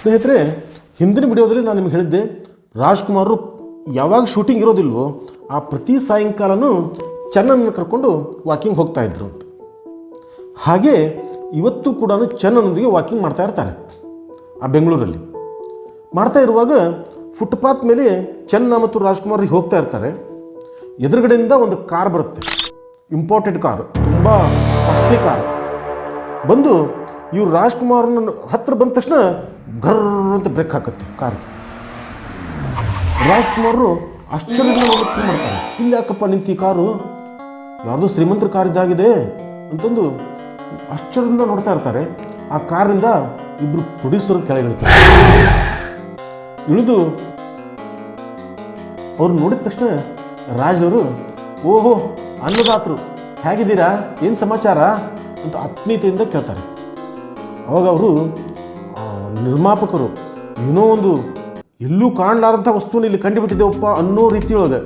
ಸ್ನೇಹಿತರೆ, ಹಿಂದಿನ ವಿಡಿಯೋದಲ್ಲಿ ನಾನು ನಿಮ್ಗೆ ಹೇಳಿದ್ದೆ, ರಾಜ್ಕುಮಾರರು ಯಾವಾಗ ಶೂಟಿಂಗ್ ಇರೋದಿಲ್ವೋ ಆ ಪ್ರತಿ ಸಾಯಂಕಾಲನೂ ಚೆನ್ನನ್ನು ಕರ್ಕೊಂಡು ವಾಕಿಂಗ್ ಹೋಗ್ತಾ ಇದ್ರು ಅಂತ. ಹಾಗೆ ಇವತ್ತು ಕೂಡ ಚೆನ್ನನೊಂದಿಗೆ ವಾಕಿಂಗ್ ಮಾಡ್ತಾ ಇರ್ತಾರೆ ಆ ಬೆಂಗಳೂರಲ್ಲಿ. ಮಾಡ್ತಾ ಇರುವಾಗ ಫುಟ್ಪಾತ್ ಮೇಲೆ ಚೆನ್ನ ಮತ್ತು ರಾಜ್ಕುಮಾರ್ ಹೋಗ್ತಾ ಇರ್ತಾರೆ. ಎದುರುಗಡೆಯಿಂದ ಒಂದು ಕಾರ್ ಬರುತ್ತೆ. ಇಂಪಾರ್ಟೆಂಟ್ ಕಾರ್ ತುಂಬ ಕಾಸ್ಟ್ಲಿ ಕಾರ್ ಬಂದು ಇವ್ರು ರಾಜ್ಕುಮಾರ್ನ ಹತ್ರ ಬಂದ ತಕ್ಷಣ ಘರ್ ಅಂತ ಬ್ರೇಕ್ ಹಾಕತ್ತೆ ಕಾರ್ ರಾಜ್ಕುಮಾರರು ಆಶ್ಚರ್ಯ ಮಾಡ್ತಾರೆ. ಇಲ್ಲಿ ಯಾಕಪ್ಪ ನಿಂತು ಈ ಕಾರು? ಯಾವುದೋ ಶ್ರೀಮಂತರ ಕಾರ್ ಇದ್ದಾಗಿದೆ ಅಂತಂದು ಆಶ್ಚರ್ಯದಿಂದ ನೋಡ್ತಾ ಇರ್ತಾರೆ. ಆ ಕಾರಿಂದ ಇಬ್ಬರು ಪ್ರೊಡ್ಯೂಸರ್ ಕೆಳಗೆ ಇಳಿದು ಅವ್ರು ನೋಡಿದ ತಕ್ಷಣ ರಾಜವರು ಓಹೋ, ಅನ್ನದಾತರು, ಹೇಗಿದ್ದೀರಾ? ಏನು ಸಮಾಚಾರ? ಅಂತ ಆತ್ಮೀಯತೆಯಿಂದ ಕೇಳ್ತಾರೆ. ಅವಾಗ ಅವರು ನಿರ್ಮಾಪಕರು ಏನೋ ಒಂದು ಎಲ್ಲೂ ಕಾಣಲಾರಂಥ ವಸ್ತುನ ಇಲ್ಲಿ ಕಂಡುಬಿಟ್ಟಿದ್ದೇವಪ್ಪ ಅನ್ನೋ ರೀತಿಯೊಳಗೆ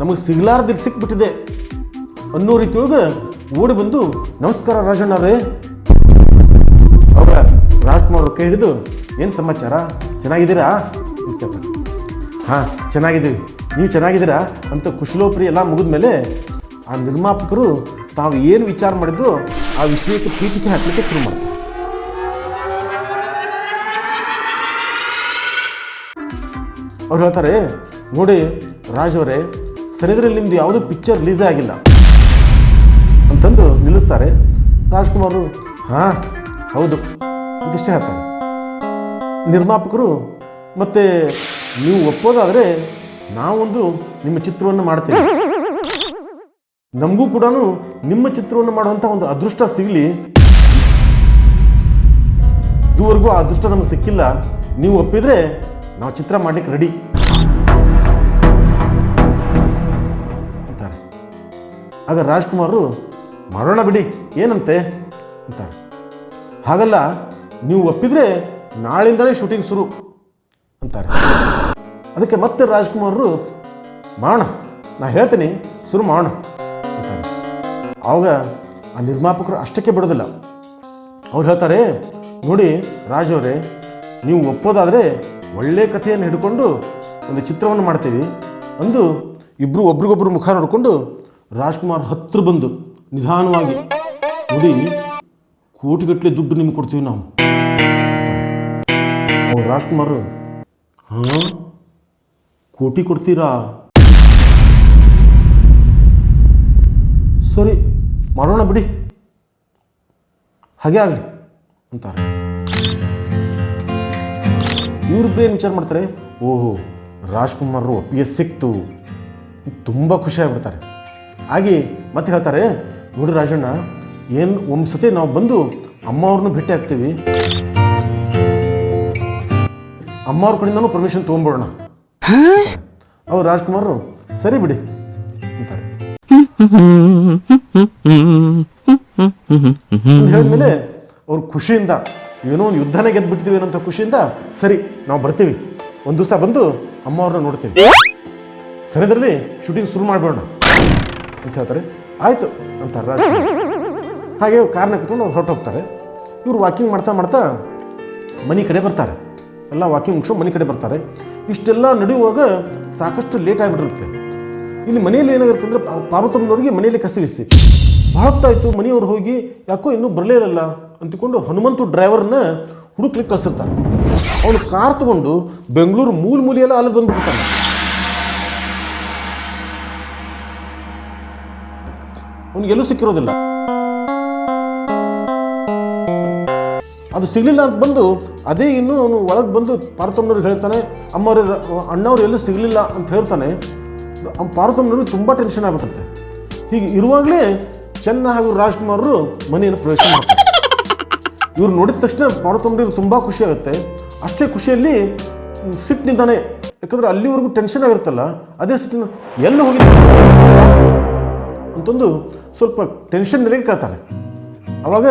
ನಮಗೆ ಸಿಗ್ಲಾರ್ದಿಲ್ಲಿ ಸಿಕ್ಬಿಟ್ಟಿದೆ ಅನ್ನೋ ರೀತಿಯೊಳಗೆ ಓಡಿ ಬಂದು, ನಮಸ್ಕಾರ ರಾಜಣ್ಣರೇ ಅವಾಗ ರಾಜ್ಕುಮಾರ್ ಕೈ ಹಿಡಿದು, ಏನು ಸಮಾಚಾರ? ಚೆನ್ನಾಗಿದ್ದೀರಾ? ಅಂತ ಹಾಂ, ಚೆನ್ನಾಗಿದ್ದೀವಿ. ನೀವು ಚೆನ್ನಾಗಿದ್ದೀರಾ? ಅಂತ ಕುಶಲೋಪರಿ ಎಲ್ಲ ಮುಗಿದ ಮೇಲೆ ಆ ನಿರ್ಮಾಪಕರು ತಾವು ಏನು ವಿಚಾರ ಮಾಡಿದ್ರು ಆ ವಿಷಯಕ್ಕೆ ಪೀಠಿಕೆ ಹಾಕಲಿಕ್ಕೆ ಶುರು ಮಾಡ್ತಾರೆ. ಅವ್ರು ಹೇಳ್ತಾರೆ ನೋಡಿ ರಾಜ್ ಅವರೇ ಸರಿದ್ರಲ್ಲಿ ನಿಮ್ದು ಯಾವುದೂ ಪಿಕ್ಚರ್ ರಿಲೀಸೇ ಆಗಿಲ್ಲ. ಅಂತಂದು ನಿಲ್ಲಿಸ್ತಾರೆ. ರಾಜ್ಕುಮಾರು, ಹಾಂ, ಹೌದು. ಅಂತಿಷ್ಟೇ ಹೇಳ್ತಾರೆ. ನಿರ್ಮಾಪಕರು, ಮತ್ತೆ ನೀವು ಒಪ್ಪೋದಾದರೆ ನಾವೊಂದು ನಿಮ್ಮ ಚಿತ್ರವನ್ನು ಮಾಡ್ತೀವಿ. ನಮಗೂ ಕೂಡ ನಿಮ್ಮ ಚಿತ್ರವನ್ನು ಮಾಡುವಂಥ ಒಂದು ಅದೃಷ್ಟ ಸಿಗಲಿ. ಇದುವರೆಗೂ ಆ ಅದೃಷ್ಟ ನಮ್ಗೆ ಸಿಕ್ಕಿಲ್ಲ. ನೀವು ಒಪ್ಪಿದ್ರೆ ನಾವು ಚಿತ್ರ ಮಾಡ್ಲಿಕ್ಕೆ ರೆಡಿ ಅಂತಾರೆ. ಆಗ ರಾಜ್ಕುಮಾರರು, ಮಾಡೋಣ ಬಿಡಿ, ಏನಂತೆ? ಅಂತಾರೆ. ಹಾಗಲ್ಲ, ನೀವು ಒಪ್ಪಿದ್ರೆ ನಾಳಿಂದಲೇ ಶೂಟಿಂಗ್ ಶುರು, ಅಂತಾರೆ. ಅದಕ್ಕೆ ಮತ್ತೆ ರಾಜ್ಕುಮಾರರು, ಮಾಡೋಣ, ನಾ ಹೇಳ್ತೀನಿ, ಶುರು ಮಾಡೋಣ, ಅಂತಾರೆ. ಆವಾಗ ಆ ನಿರ್ಮಾಪಕರು ಅಷ್ಟಕ್ಕೆ ಬಿಡೋದಿಲ್ಲ. ಅವ್ರು ಹೇಳ್ತಾರೆ, ನೋಡಿ ರಾಜ್ ಅವರೇ, ನೀವು ಒಪ್ಪೋದಾದರೆ ಒಳ್ಳೆ ಕಥೆಯನ್ನು ಹಿಡ್ಕೊಂಡು ಒಂದು ಚಿತ್ರವನ್ನು ಮಾಡ್ತೀವಿ. ಅಂದು ಇಬ್ಬರು ಒಬ್ರಿಗೊಬ್ರು ಮುಖ ನೋಡಿಕೊಂಡು ರಾಜ್ಕುಮಾರ್ ಹತ್ರ ಬಂದು ನಿಧಾನವಾಗಿ, ನೋಡಿ, ಕೋಟಿಗಟ್ಟಲೆ ದುಡ್ಡು ನಿಮ್ಗೆ ಕೊಡ್ತೀವಿ ನಾವು. ಅವ್ರು ರಾಜ್ಕುಮಾರ್, ಹಾಂ? ಕೋಟಿ ಕೊಡ್ತೀರಾ? ಸರಿ, ಮಾಡೋಣ ಬಿಡಿ. ಹಾಗೆ ಆಗಲಿ, ಅಂತಾರೆ. ಇವ್ರಿಬ್ರು ಏನು ವಿಚಾರ ಮಾಡ್ತಾರೆ ಓಹೋ ರಾಜ್ಕುಮಾರ್ ಒಪ್ಪಿಗೆ ಸಿಕ್ತು ತುಂಬ ಖುಷಿಯಾಗ್ಬಿಡ್ತಾರೆ ಹಾಗೆ ಮತ್ತೆ ಹೇಳ್ತಾರೆ ನೋಡಿ ರಾಜಣ್ಣ ಏನು ಒಂದು ಸತಿ ನಾವು ಬಂದು ಅಮ್ಮ ಅವ್ರನ್ನ ಭೇಟಿ ಆಗ್ತೀವಿ ಅಮ್ಮ ಅವ್ರ ಕಡೆಯಿಂದನೂ ಪರ್ಮಿಷನ್ ತೊಗೊಂಡ್ಬಿಡೋಣ ಅವ್ರು ರಾಜ್ಕುಮಾರ್ರು ಸರಿ ಬಿಡಿ ಅಂತಾರೆ ಅಂತ ಹೇಳಿದ್ಮೇಲೆ ಅವ್ರು ಖುಷಿಯಿಂದ ಏನೋ ಒಂದು ಯುದ್ಧನೇ ಗೆದ್ಬಿಡ್ತೀವಿ ಅನ್ನೋಂಥ ಖುಷಿಯಿಂದ ಸರಿ, ನಾವು ಬರ್ತೀವಿ. ಒಂದು ದಿವಸ ಬಂದು ಅಮ್ಮ ಅವ್ರನ್ನ ನೋಡ್ತೀವಿ. ಸರಿದ್ರಲ್ಲಿ ಶೂಟಿಂಗ್ ಶುರು ಮಾಡಿಬಿಡೋಣ. ಅಂತ ಹೇಳ್ತಾರೆ. ಆಯಿತು, ಅಂತ ರಾಜ್. ಹಾಗೆ ಕಾರ್ನ ಕುತ್ಕೊಂಡು ಅವ್ರು ಹೊರಟೋಗ್ತಾರೆ. ಇವರು ವಾಕಿಂಗ್ ಮಾಡ್ತಾ ಮಾಡ್ತಾ ಮನೆ ಕಡೆ ಬರ್ತಾರೆ. ಎಲ್ಲ ವಾಕಿಂಗ್ ಮುಗಿಸೋ ಮನೆ ಕಡೆ ಬರ್ತಾರೆ. ಇಷ್ಟೆಲ್ಲ ನಡೆಯುವಾಗ ಸಾಕಷ್ಟು ಲೇಟ್ ಆಗಿಬಿಟ್ಟಿರುತ್ತೆ. ಇಲ್ಲಿ ಮನೆಯಲ್ಲಿ ಏನಾಗಿರುತ್ತೆ ಅಂದರೆ ಪಾರ್ವತಮ್ಮನವ್ರಿಗೆ ಮನೆಯಲ್ಲಿ ಕಸಿವಿಸಿ ಭಾಳ ಹೊತ್ತಾಯಿತು ಮನೆಯವ್ರು ಹೋಗಿ, ಯಾಕೋ ಇನ್ನೂ ಬರಲಿಲ್ಲ ಅಂತಿಕೊಂಡು ಹನುಮಂತು ಡ್ರೈವರ್ನ ಹುಡುಕ್ಲಿಕ್ಕೆ ಕಳಿಸಿರ್ತಾನೆ. ಅವನು ಕಾರ್ ತಗೊಂಡು ಬೆಂಗಳೂರು ಮೂಲ ಮೂಲೆಯೆಲ್ಲ ಅಲ್ಲದ ಬಂದ್ಬಿಡ್ತಾನೆ. ಅವನಿಗೆಲ್ಲೂ ಸಿಕ್ಕಿರೋದಿಲ್ಲ. ಅದು ಸಿಗಲಿಲ್ಲ ಅಂತ ಬಂದು ಅದೇ ಇನ್ನೂ ಅವನು ಒಳಗೆ ಬಂದು ಪಾರ್ವತಮ್ಮನವ್ರಿಗೆ ಹೇಳ್ತಾನೆ, ಅಮ್ಮವ್ರ, ಅಣ್ಣವ್ರು ಎಲ್ಲೂ ಸಿಗಲಿಲ್ಲ ಅಂತ ಹೇಳ್ತಾನೆ. ಅವ್ನು ಪಾರ್ವತಮ್ಮನವ್ರಿಗೆ ತುಂಬ ಟೆನ್ಷನ್ ಆಗ್ಬಿಟ್ಟಿರುತ್ತೆ. ಹೀಗೆ ಇರುವಾಗಲೇ ಚೆನ್ನ ಹಾಗೂ ರಾಜ್ಕುಮಾರರು ಮನೆಯನ್ನು ಪ್ರವೇಶ ಮಾಡ್ತಾರೆ. ಇವ್ರು ನೋಡಿದ ತಕ್ಷಣ ಪಾರ್ವತಮ್ಮನವ್ರಿಗೆ ತುಂಬ ಖುಷಿ ಆಗುತ್ತೆ. ಅಷ್ಟೇ ಖುಷಿಯಲ್ಲಿ ಸಿಟ್ಟು ನಿಂತಾನೆ. ಯಾಕಂದ್ರೆ ಅಲ್ಲಿವರೆಗೂ ಟೆನ್ಷನ್ ಆಗಿರುತ್ತಲ್ಲ, ಅದೇ ಸಿಟ್ಟಿನ ಎಲ್ಲಿ ಹೋಗಿದ್ದ ಅಂತಂದು ಸ್ವಲ್ಪ ಟೆನ್ಷನ್ ನೆಲೆಗೆ ಕೇಳ್ತಾರೆ. ಅವಾಗ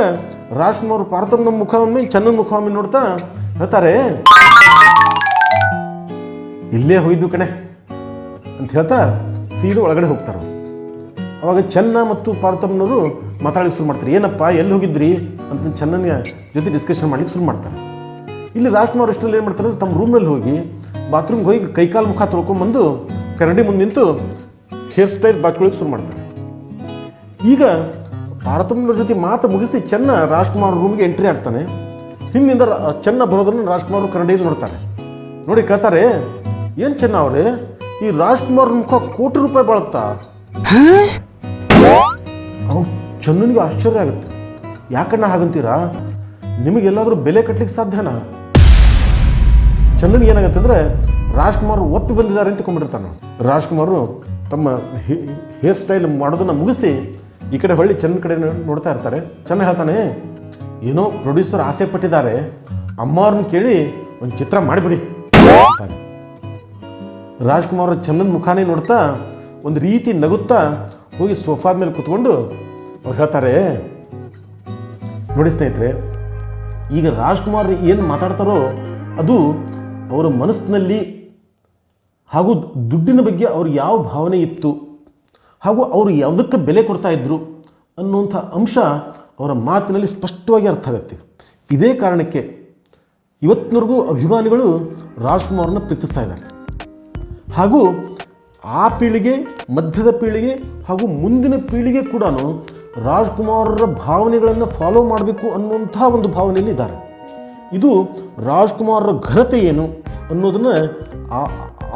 ರಾಜ್ಕುಮಾರ್ ಪಾರ್ಥಮ್ನ ಮುಖವೊಮ್ಮೆ ಚನ್ನನ ಮುಖವೊಮ್ಮೆ ನೋಡ್ತಾ ಹೇಳ್ತಾರೆ, ಇಲ್ಲೇ ಹೋಗಿದ್ದು ಕಣೆ ಅಂತ ಹೇಳ್ತಾ ಸೀದಾ ಒಳಗಡೆ ಹೋಗ್ತಾರೆ. ಅವಾಗ ಚೆನ್ನ ಮತ್ತು ಪಾರ್ವತಮ್ಮನವರು ಮಾತಾಡಲಿಕ್ಕೆ ಶುರು ಮಾಡ್ತಾರೆ. ಏನಪ್ಪ, ಎಲ್ಲಿ ಹೋಗಿದ್ರಿ? ಅಂತ ಚೆನ್ನನ ಜೊತೆ ಡಿಸ್ಕಷನ್ ಮಾಡ್ಲಿಕ್ಕೆ ಶುರು ಮಾಡ್ತಾರೆ. ಇಲ್ಲಿ ರಾಜ್ಕುಮಾರ್ ಅಷ್ಟರಲ್ಲಿ ಏನು ಮಾಡ್ತಾರೆ ತಮ್ಮ ರೂಮ್ನಲ್ಲಿ ಹೋಗಿ ಬಾತ್ರೂಮ್ಗೆ ಹೋಗಿ ಕೈಕಾಲು ಮುಖ ತೊಳ್ಕೊಂಬಂದು ಕರಡಿ ಮುಂದೆ ನಿಂತು ಹೇರ್ ಸ್ಟೈಲ್ ಬಾಚ್ಕೊಳ್ಳಿಕ್ಕೆ ಶುರು ಮಾಡ್ತಾರೆ. ಈಗ ಪಾರ್ಥಮ್ನವ್ರ ಜೊತೆ ಮಾತು ಮುಗಿಸಿ ಚೆನ್ನ ರಾಜ್ಕುಮಾರ್ ರೂಮ್ಗೆ ಎಂಟ್ರಿ ಆಗ್ತಾನೆ. ಹಿಂದಿಂದ ಚೆನ್ನ ಬರೋದನ್ನು ರಾಜ್ಕುಮಾರ್ ಕನ್ನಡಿಯಲ್ಲಿ ನೋಡ್ತಾರೆ. ನೋಡಿ ಕೇಳ್ತಾರೆ, ಏನು ಚೆನ್ನ ಅವರೇ? ಈ ರಾಜ್ಕುಮಾರ್ ಮುಖ ಕೋಟಿ ರೂಪಾಯಿ ಬಾಳುತ್ತಾ? ಅವ್ನು ಚಂದನಿಗೆ ಆಶ್ಚರ್ಯ ಆಗುತ್ತೆ. ಯಾಕಣ್ಣ ಹಾಗಂತೀರಾ? ನಿಮಗೆಲ್ಲಾದರೂ ಬೆಲೆ ಕಟ್ಟಲಿಕ್ಕೆ ಸಾಧ್ಯನಾ? ಚಂದನಿಗೆ ಏನಾಗುತ್ತೆ ಅಂದರೆ ರಾಜ್ಕುಮಾರ್ ಒಪ್ಪಿ ಬಂದಿದ್ದಾರೆ ಅಂತ ಕೊಂಡ್ಬಿಟ್ಟಿರ್ತಾನೆ ರಾಜ್ಕುಮಾರ್ ತಮ್ಮ ಹೇರ್ ಸ್ಟೈಲ್ ಮಾಡೋದನ್ನು ಮುಗಿಸಿ ಈ ಕಡೆ ಹೊಳ್ಳಿ ಚಂದನ ಕಡೆ ನೋಡ್ತಾ ಇರ್ತಾರೆ. ಚೆನ್ನ ಹೇಳ್ತಾನೆ, ಏನೋ ಪ್ರೊಡ್ಯೂಸರ್ ಆಸೆ ಪಟ್ಟಿದ್ದಾರೆ. ಅಮ್ಮವ್ರನ್ನ ಕೇಳಿ ಒಂದು ಚಿತ್ರ ಮಾಡಿಬಿಡಿ ರಾಜ್ಕುಮಾರ್ ಚಂದನ್ ಮುಖಾನೇ ನೋಡ್ತಾ ಒಂದು ರೀತಿ ನಗುತ್ತಾ ಹೋಗಿ ಸೋಫಾದ ಮೇಲೆ ಕೂತ್ಕೊಂಡು ಅವ್ರು ಹೇಳ್ತಾರೆ, ನೋಡಿ ಸ್ನೇಹಿತರೆ, ಈಗ ರಾಜ್ಕುಮಾರ್ ಏನು ಮಾತಾಡ್ತಾರೋ ಅದು ಅವರ ಮನಸ್ಸಿನಲ್ಲಿ ಹಾಗೂ ದುಡ್ಡಿನ ಬಗ್ಗೆ ಅವ್ರ ಯಾವ ಭಾವನೆ ಇತ್ತು ಹಾಗೂ ಅವರು ಯಾವುದಕ್ಕೆ ಬೆಲೆ ಕೊಡ್ತಾ ಇದ್ರು ಅನ್ನುವಂಥ ಅಂಶ ಅವರ ಮಾತಿನಲ್ಲಿ ಸ್ಪಷ್ಟವಾಗಿ ಅರ್ಥ ಆಗುತ್ತೆ ಇದೇ ಕಾರಣಕ್ಕೆ ಇವತ್ತಿನವರೆಗೂ ಅಭಿಮಾನಿಗಳು ರಾಜ್ಕುಮಾರ್ನ ಪ್ರೀತಿಸ್ತಾ ಇದ್ದಾರೆ. ಹಾಗೂ ಆ ಪೀಳಿಗೆ, ಮಧ್ಯದ ಪೀಳಿಗೆ ಹಾಗೂ ಮುಂದಿನ ಪೀಳಿಗೆ ಕೂಡ ರಾಜ್ಕುಮಾರರ ಭಾವನೆಗಳನ್ನು ಫಾಲೋ ಮಾಡಬೇಕು ಅನ್ನುವಂಥ ಒಂದು ಭಾವನೆಯಲ್ಲಿ ಇದ್ದಾರೆ. ಇದು ರಾಜ್ಕುಮಾರರ ಘನತೆ ಏನು ಅನ್ನೋದನ್ನು ಆ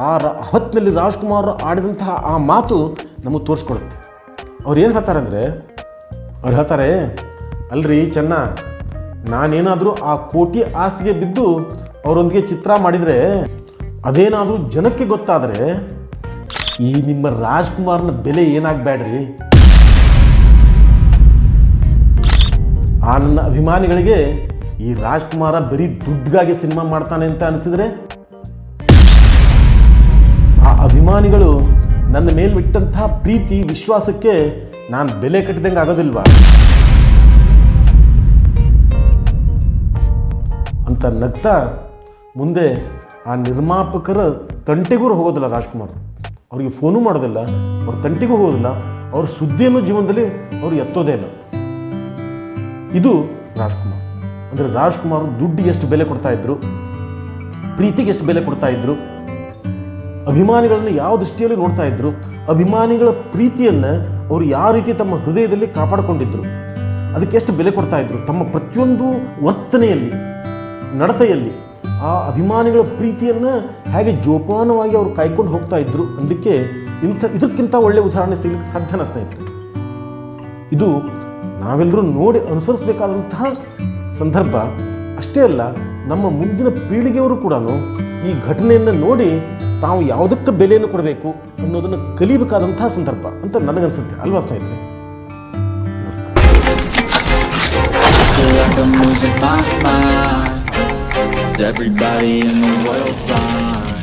ಆ ಹೊತ್ತಿನಲ್ಲಿ ರಾಜ್ಕುಮಾರ್ ಆಡಿದಂತಹ ಆ ಮಾತು ನಮಗೆ ತೋರಿಸ್ಕೊಡುತ್ತೆ. ಅವ್ರು ಏನು ಹೇಳ್ತಾರೆ ಅಂದರೆ, ಅವ್ರು ಹೇಳ್ತಾರೆ, ಅಲ್ರಿ ಚೆನ್ನ, ನಾನೇನಾದರೂ ಆ ಕೋಟಿ ಆಸ್ತಿಗೆ ಬಿದ್ದು ಅವರೊಂದಿಗೆ ಚಿತ್ರ ಮಾಡಿದರೆ, ಅದೇನಾದರೂ ಜನಕ್ಕೆ ಗೊತ್ತಾದರೆ ಈ ನಿಮ್ಮ ರಾಜ್ಕುಮಾರ್ನ ಬೆಲೆ ಏನಾಗಬೇಡ್ರಿ? ಆ ನನ್ನ ಅಭಿಮಾನಿಗಳಿಗೆ ಈ ರಾಜ್ಕುಮಾರ ಬರೀ ದುಡ್ಡಿಗಾಗಿ ಸಿನಿಮಾ ಮಾಡ್ತಾನೆ ಅಂತ ಅನಿಸಿದ್ರೆ? ಆ ಅಭಿಮಾನಿಗಳು ನನ್ನ ಮೇಲ್ಬಿಟ್ಟಂತಹ ಪ್ರೀತಿ, ವಿಶ್ವಾಸಕ್ಕೆ ನಾನು ಬೆಲೆ ಕಟ್ಟಿದಂಗೆ ಆಗೋದಿಲ್ವಾ? ಅಂತ ನಗ್ತಾ ಮುಂದೆ ಆ ನಿರ್ಮಾಪಕರ ತಂಟೆಗೂ ಹೋಗೋದಿಲ್ಲ ರಾಜ್ಕುಮಾರ್. ಅವರಿಗೆ ಫೋನು ಮಾಡೋದಿಲ್ಲ, ಅವ್ರ ತಂಟಿಗೂ ಹೋಗೋದಿಲ್ಲ, ಅವ್ರ ಸುದ್ದಿಯನ್ನು ಜೀವನದಲ್ಲಿ ಅವ್ರು ಎತ್ತೋದೇ ಇಲ್ಲ. ಇದು ರಾಜ್ಕುಮಾರ್. ಅಂದರೆ ರಾಜ್ಕುಮಾರ್ ದುಡ್ಡಿಗೆ ಎಷ್ಟು ಬೆಲೆ ಕೊಡ್ತಾ ಇದ್ರು, ಪ್ರೀತಿಗೆ ಎಷ್ಟು ಬೆಲೆ ಕೊಡ್ತಾ ಇದ್ರು, ಅಭಿಮಾನಿಗಳನ್ನು ಯಾವ ದೃಷ್ಟಿಯಲ್ಲಿ ನೋಡ್ತಾ ಇದ್ರು, ಅಭಿಮಾನಿಗಳ ಪ್ರೀತಿಯನ್ನು ಅವರು ಯಾವ ರೀತಿ ತಮ್ಮ ಹೃದಯದಲ್ಲಿ ಕಾಪಾಡಿಕೊಂಡಿದ್ರು, ಅದಕ್ಕೆ ಎಷ್ಟು ಬೆಲೆ ಕೊಡ್ತಾ ಇದ್ರು, ತಮ್ಮ ಪ್ರತಿಯೊಂದು ವರ್ತನೆಯಲ್ಲಿ, ನಡತೆಯಲ್ಲಿ ಆ ಅಭಿಮಾನಿಗಳ ಪ್ರೀತಿಯನ್ನು ಹೇಗೆ ಜೋಪಾನವಾಗಿ ಅವರು ಕಾಯ್ಕೊಂಡು ಹೋಗ್ತಾ ಇದ್ರು ಅದಕ್ಕೆ ಇಂಥ, ಇದಕ್ಕಿಂತ ಒಳ್ಳೆ ಉದಾಹರಣೆ ಸಿಗಲಿಕ್ಕೆ ಸಾಧ್ಯ ಸ್ನೇಹಿತರೆ? ಇದು ನಾವೆಲ್ಲರೂ ನೋಡಿ ಅನುಸರಿಸಬೇಕಾದಂತಹ ಸಂದರ್ಭ. ಅಷ್ಟೇ ಅಲ್ಲ, ನಮ್ಮ ಮುಂದಿನ ಪೀಳಿಗೆಯವರು ಕೂಡ ಈ ಘಟನೆಯನ್ನು ನೋಡಿ ತಾವು ಯಾವುದಕ್ಕೆ ಬೆಲೆಯನ್ನು ಕೊಡಬೇಕು ಅನ್ನೋದನ್ನು ಕಲಿಬೇಕಾದಂತಹ ಸಂದರ್ಭ ಅಂತ ನನಗನ್ಸುತ್ತೆ. ಅಲ್ವಾ ಸ್ನೇಹಿತರೆ? ನಮಸ್ಕಾರ. Is everybody in the world blind?